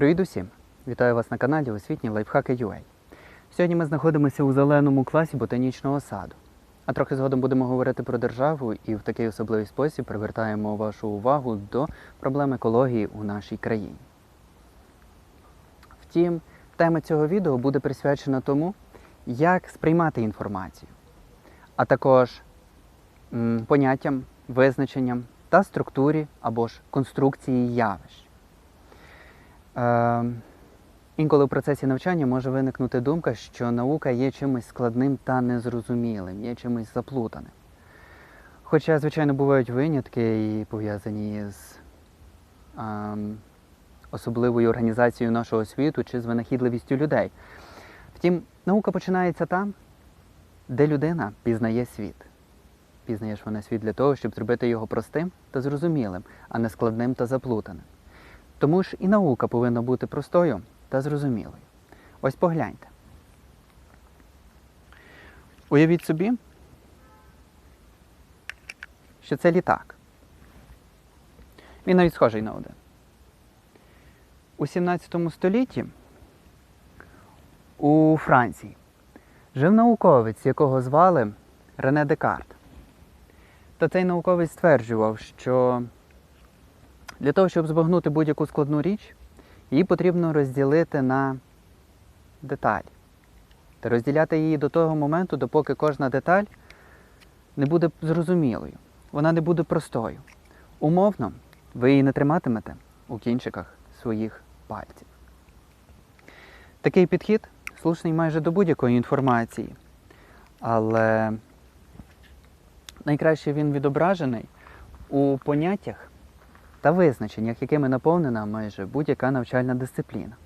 Привіт усім! Вітаю вас на каналі Освітні Лайфхаки UA. Сьогодні ми знаходимося у зеленому класі ботанічного саду. А трохи згодом будемо говорити про державу і в такий особливий спосіб привертаємо вашу увагу до проблем екології у нашій країні. Втім, тема цього відео буде присвячена тому, як сприймати інформацію, а також м, поняттям, визначенням та структурі або ж конструкції явищ. Е, інколи в процесі навчання може виникнути думка, що наука є чимось складним та незрозумілим, є чимось заплутаним. Хоча, звичайно, бувають винятки і пов'язані з ем, особливою організацією нашого світу чи з винахідливістю людей. Втім, наука починається там, де людина пізнає світ. Пізнаєш вона світ для того, щоб зробити його простим та зрозумілим, а не складним та заплутаним. Тому ж і наука повинна бути простою та зрозумілою. Ось погляньте. Уявіть собі, що це літак. Він навіть схожий на один. У 17 столітті у Франції жив науковець, якого звали Рене Декарт. Та цей науковець стверджував, що для того, щоб збагнути будь-яку складну річ, її потрібно розділити на деталі. Та розділяти її до того моменту, допоки кожна деталь не буде зрозумілою, вона не буде простою. Умовно, ви її не триматимете у кінчиках своїх пальців. Такий підхід слушний майже до будь-якої інформації, але найкраще він відображений у поняттях та визначеннях, якими наповнена майже будь-яка навчальна дисципліна.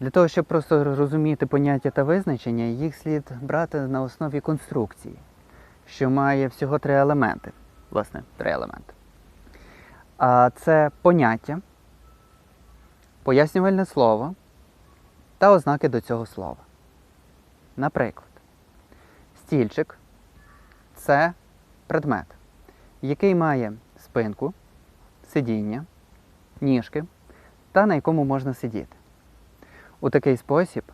Для того, щоб просто розуміти поняття та визначення, їх слід брати на основі конструкції, що має всього три елементи. Власне, три елементи. А це поняття, пояснювальне слово та ознаки до цього слова. Наприклад, стільчик це предмет, який має спинку, сидіння, ніжки та на якому можна сидіти. У такий спосіб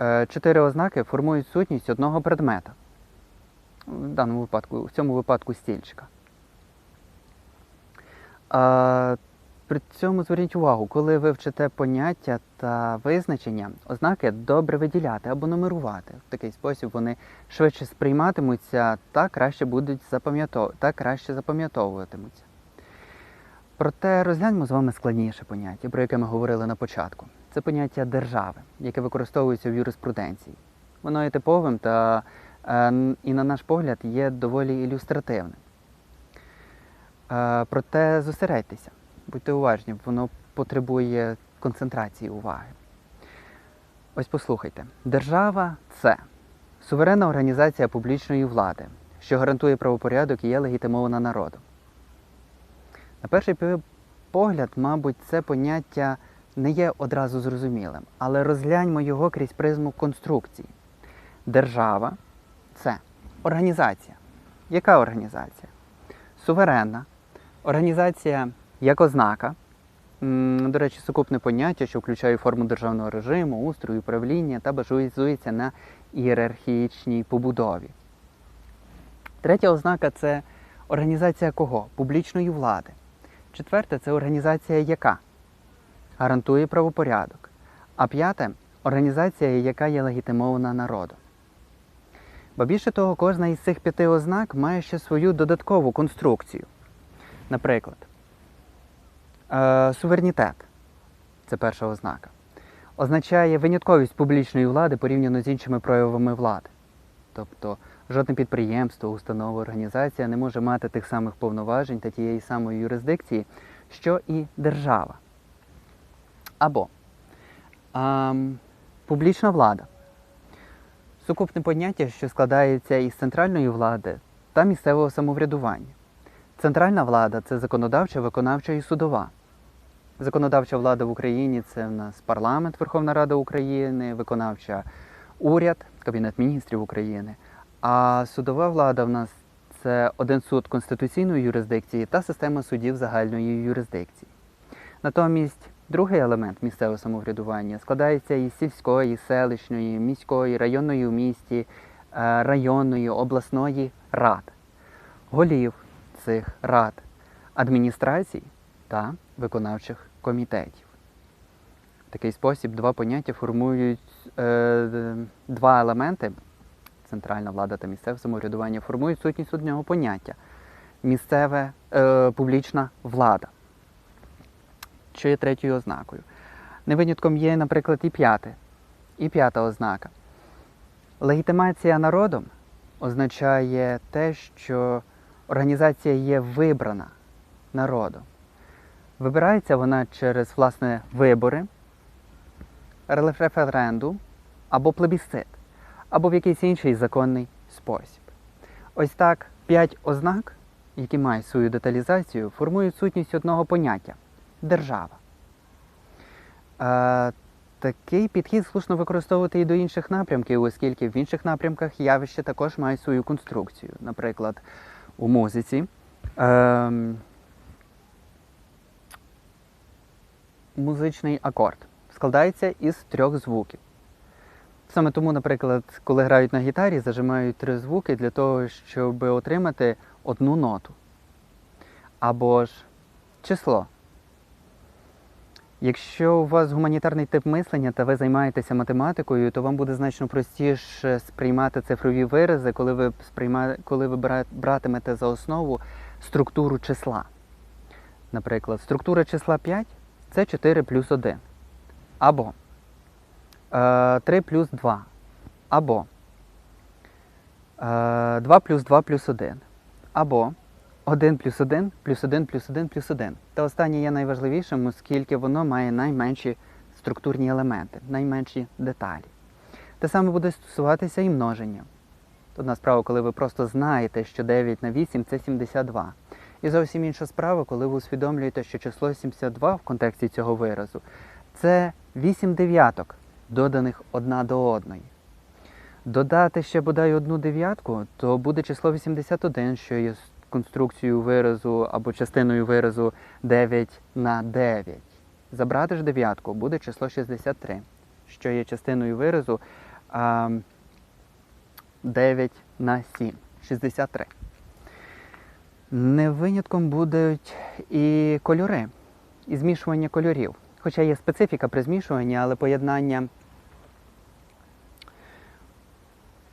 е, чотири ознаки формують сутність одного предмета. В даному випадку, в цьому випадку стільчика. При цьому зверніть увагу, коли ви вчите поняття та визначення, ознаки добре виділяти або нумерувати. В такий спосіб вони швидше сприйматимуться та краще будуть запам'ятов... та краще запам'ятовуватимуться. Проте розгляньмо з вами складніше поняття, про яке ми говорили на початку. Це поняття держави, яке використовується в юриспруденції. Воно є типовим та, е, і, на наш погляд, є доволі ілюстративним. Е, проте зосередьтеся, будьте уважні, воно потребує концентрації уваги. Ось послухайте: держава це суверенна організація публічної влади, що гарантує правопорядок і є легітимована народом. На перший погляд, мабуть, це поняття не є одразу зрозумілим, але розгляньмо його крізь призму конструкції. Держава це організація. Яка організація? Суверенна. Організація як ознака. До речі, сукупне поняття, що включає форму державного режиму, устрою, управління та базується на ієрархічній побудові. Третя ознака це організація кого? Публічної влади. Четверте це організація яка гарантує правопорядок. А п'яте організація, яка є легітимована народом. Ба більше того, кожна із цих п'яти ознак має ще свою додаткову конструкцію. Наприклад, е, суверенітет це перша ознака. Означає винятковість публічної влади порівняно з іншими проявами влади. Тобто жодне підприємство, установа, організація не може мати тих самих повноважень та тієї самої юрисдикції, що і держава. Або ем, публічна влада. Сукупне поняття, що складається із центральної влади та місцевого самоврядування. Центральна влада це законодавча, виконавча і судова. Законодавча влада в Україні це в нас парламент, Верховна Рада України, виконавча уряд, Кабінет міністрів України. А судова влада в нас це один суд конституційної юрисдикції та система судів загальної юрисдикції. Натомість Другий елемент місцевого самоврядування складається із сільської, селищної, міської, районної у місті, е, районної, обласної рад, голів цих рад, адміністрацій та виконавчих комітетів. В такий спосіб два поняття формують е, два елементи центральна влада та місцеве самоврядування формують сутність одного поняття місцеве е, публічна влада. Що є третьою ознакою? Не винятком є, наприклад, і п'яте. І п'ята ознака. Легітимація народом означає те, що організація є вибрана народом. Вибирається вона через власне вибори, референдум або плебісцит, або в якийсь інший законний спосіб. Ось так п'ять ознак, які мають свою деталізацію, формують сутність одного поняття держава. Е, такий підхід слушно використовувати і до інших напрямків, оскільки в інших напрямках явище також мають свою конструкцію. Наприклад, у музиці. ем, музичний акорд складається із трьох звуків. Саме тому, наприклад, коли грають на гітарі, зажимають три звуки для того, щоб отримати одну ноту. Або ж число. Якщо у вас гуманітарний тип мислення та ви займаєтеся математикою, то вам буде значно простіше сприймати цифрові вирази, коли ви, сприйма... коли ви братимете за основу структуру числа. Наприклад, структура числа 5 це 4 плюс 1. Або е, 3 плюс 2. Або е, 2 плюс 2 плюс 1. Або 1 плюс 1 плюс 1 плюс 1 плюс 1. Та останнє є найважливішим, оскільки воно має найменші структурні елементи, найменші деталі. Те саме буде стосуватися і множення. Одна справа, коли ви просто знаєте, що 9 на 8 це 72. І зовсім інша справа, коли ви усвідомлюєте, що число 72 в контексті цього виразу це 8 дев'яток, доданих одна до одної. Додати ще бодай одну дев'ятку, то буде число 81, що є конструкцією виразу або частиною виразу 9 на 9. Забрати ж дев'ятку буде число 63, що є частиною виразу а, 9 на 7. 63. Не винятком будуть і кольори, і змішування кольорів. Хоча є специфіка при змішуванні, але поєднання,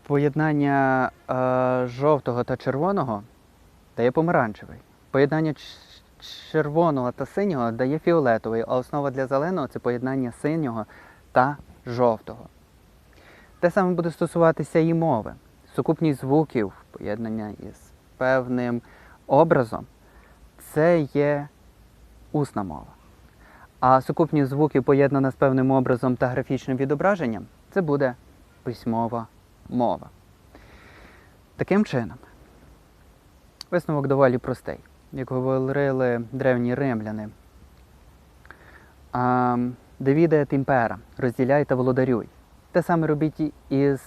поєднання е, жовтого та червоного дає помаранчевий. Поєднання червоного та синього дає фіолетовий, а основа для зеленого це поєднання синього та жовтого. Те саме буде стосуватися і мови. Сукупність звуків, поєднання із певним образом, це є усна мова. А сукупність звуків поєднана з певним образом та графічним відображенням це буде письмова мова. Таким чином, висновок доволі простий. Як говорили древні римляни, Девіде тімпера, розділяй та володарюй. Те саме робіть із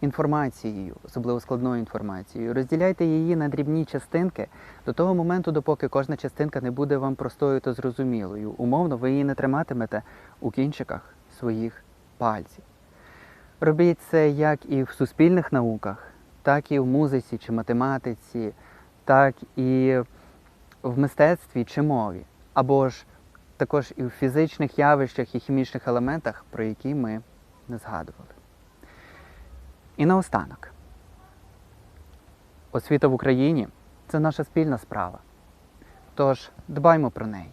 інформацією, особливо складною інформацією. Розділяйте її на дрібні частинки до того моменту, допоки кожна частинка не буде вам простою та зрозумілою. Умовно, ви її не триматимете у кінчиках своїх пальців. Робіть це як і в суспільних науках, так і в музиці чи математиці, так і в мистецтві чи мові, або ж також і в фізичних явищах і хімічних елементах, про які ми не згадували. І наостанок. Освіта в Україні це наша спільна справа. Тож дбаймо про неї.